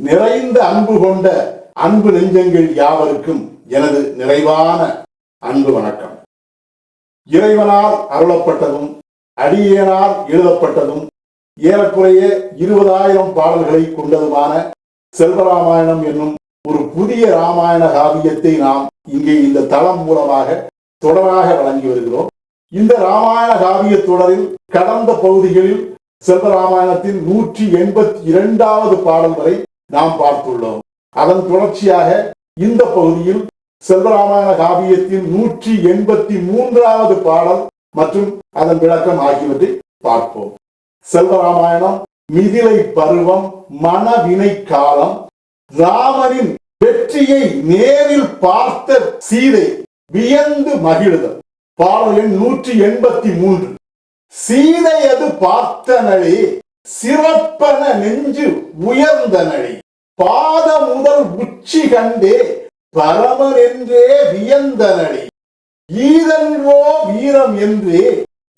நிறைந்த அன்பு கொண்ட அன்பு நெஞ்சங்கள் யாவருக்கும் எனது நிறைவான அன்பு வணக்கம். இறைவனால் அருளப்பட்டதும் அடியேனால் எழுதப்பட்டதும் ஏறக்குறைய இருபதாயிரம் பாடல்களை கொண்டதுமான செல்வராமாயணம் என்னும் ஒரு புதிய ராமாயண காவியத்தை நாம் இங்கே இந்த தளம் மூலமாக தொடராக வழங்கி வருகிறோம். இந்த ராமாயண காவிய தொடரில் கடந்த பகுதிகளில் செல்வராமாயணத்தின் நூற்றி எண்பத்தி இரண்டாவது பாடல் வரை நாம் பார்த்துள்ளோம். அதன் தொடர்ச்சியாக இந்த பகுதியில் செல்வராமாயண காவியத்தின் நூற்றி எண்பத்தி மூன்றாவது பாடல் மற்றும் அதன் விளக்கம் ஆகியவற்றை பார்ப்போம். செல்வராமாயணம் மிதிலை பருவம் மனவினை காலம் ராமனின் வெற்றியை நேரில் பார்த்த சீதை வியந்து மகிழுதல். பாடல் எண் நூற்றி எண்பத்தி மூன்று. சீதையது பார்த்தனளே சிறப்பன நெஞ்சு உயர்ந்தனளே. பாத முதல் உச்சி கண்டே பரமன் என்றே வியந்தனடி ஈதன்றோ வீரம் என்றே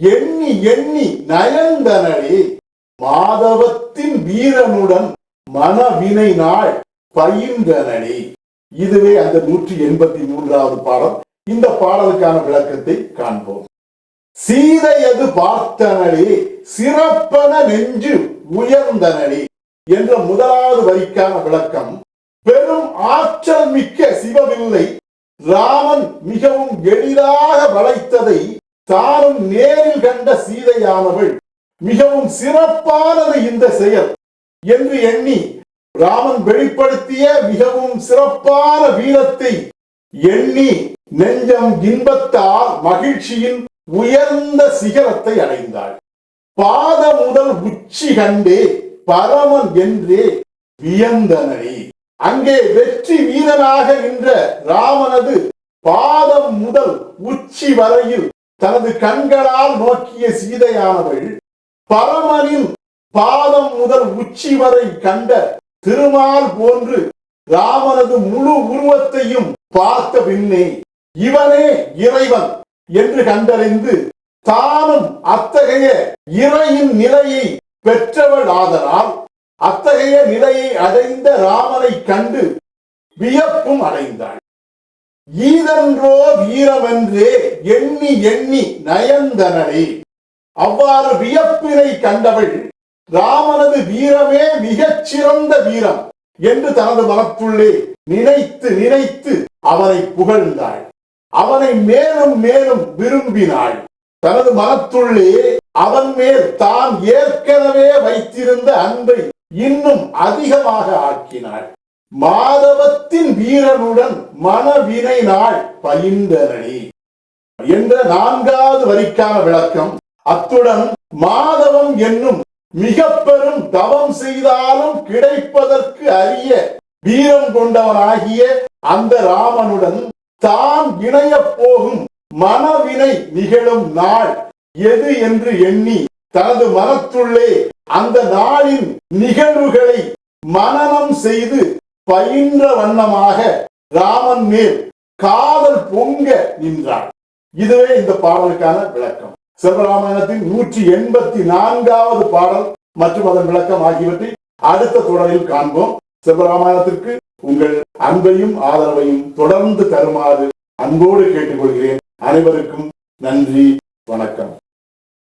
எண்ணி எண்ணி நயந்தனடி மாதவத்தின் வீரனுடன் மனவினை நாள் பயின்றனடி இதுவே அந்த நூற்றி எண்பத்தி மூன்றாவது பாடல். இந்த பாடலுக்கான விளக்கத்தை காண்போம். சீதையது பார்த்தனடி சிறப்பன நெஞ்சு உயர்ந்தனடி என்ற முதலாவது வரிக்கான விளக்கம் பெரும் ஆற்றல் மிக்க சிவவில்லை ராமன் மிகவும் எளிதாக வளைத்ததை தானும் நேரில் கண்ட சீதையானவள் மிகவும் சிறப்பானது இந்த செயல் என்று எண்ணி ராமன் வெளிப்படுத்திய மிகவும் சிறப்பான வீரத்தை எண்ணி நெஞ்சம் இன்பத்தால் மகிழ்ச்சியின் உயர்ந்த சிகரத்தை அடைந்தாள். பாத முதல் உச்சி கண்டே பரமன் என்றே வியந்தனரே. அங்கே வெற்றி வீரனாக நின்ற ராமனது பாதம் முதல் உச்சி வரையில் தனது கண்களால் நோக்கிய சீதையானவள் பரமனின் பாதம் முதல் உச்சி வரை கண்ட திருமால் போன்று ராமனது முழு உருவத்தையும் பார்த்த பின்னே இவனே இறைவன் என்று கண்டறிந்து தானும் அத்தகைய இறையின் நிலையை பெற்றவள் ஆதலால் அத்தகைய நிலையை அடைந்த ராமனை கண்டு வியப்பும் அடைந்தாள். ஈதன்றோ வீரமென்றே எண்ணி எண்ணி நயந்தனரே அவ்வாறு வியப்பினை கண்டவள் ராமனது வீரமே மிகச் சிறந்த வீரம் என்று தனது மனத்துள்ளே நினைத்து நினைத்து அவனை புகழ்ந்தாள். அவனை மேலும் மேலும் விரும்பினாள். தனது மனத்துள்ளே அவன் மேல் தான் ஏற்கனவே வைத்திருந்த அன்பை இன்னும் அதிகமாக ஆக்கினாள். மாதவத்தின் வீரனுடன் மனவினை நாள் பயின்றனடி. என்ற நான்காவது வரிக்கான விளக்கம் அத்துடன் மாதவம் என்னும் மிக பெரும் தவம் செய்தாலும் கிடைப்பதற்கு அரிய வீரம் கொண்டவனாகிய அந்த ராமனுடன் தான் இணையப் போகும் மனவினை நிகழும் நாள் எது என்று எண்ணி தனது மனத்துள்ளே அந்த நாளின் நிகழ்வுகளை மனனம் செய்து பயின்ற வண்ணமாக ராமன் மேல் காதல் பொங்க நின்றார் இதுவே இந்த பாடலுக்கான விளக்கம். சிவராமாயணத்தின் நூற்றி எண்பத்தி நான்காவது பாடல் மற்றும் அதன் விளக்கம் ஆகியவற்றை அடுத்த தொடரில் காண்போம். சிவராமாயணத்திற்கு உங்கள் அன்பையும் ஆதரவையும் தொடர்ந்து தருமாறு அன்போடு கேட்டுக்கொள்கிறேன். அனைவருக்கும் நன்றி வணக்கம்.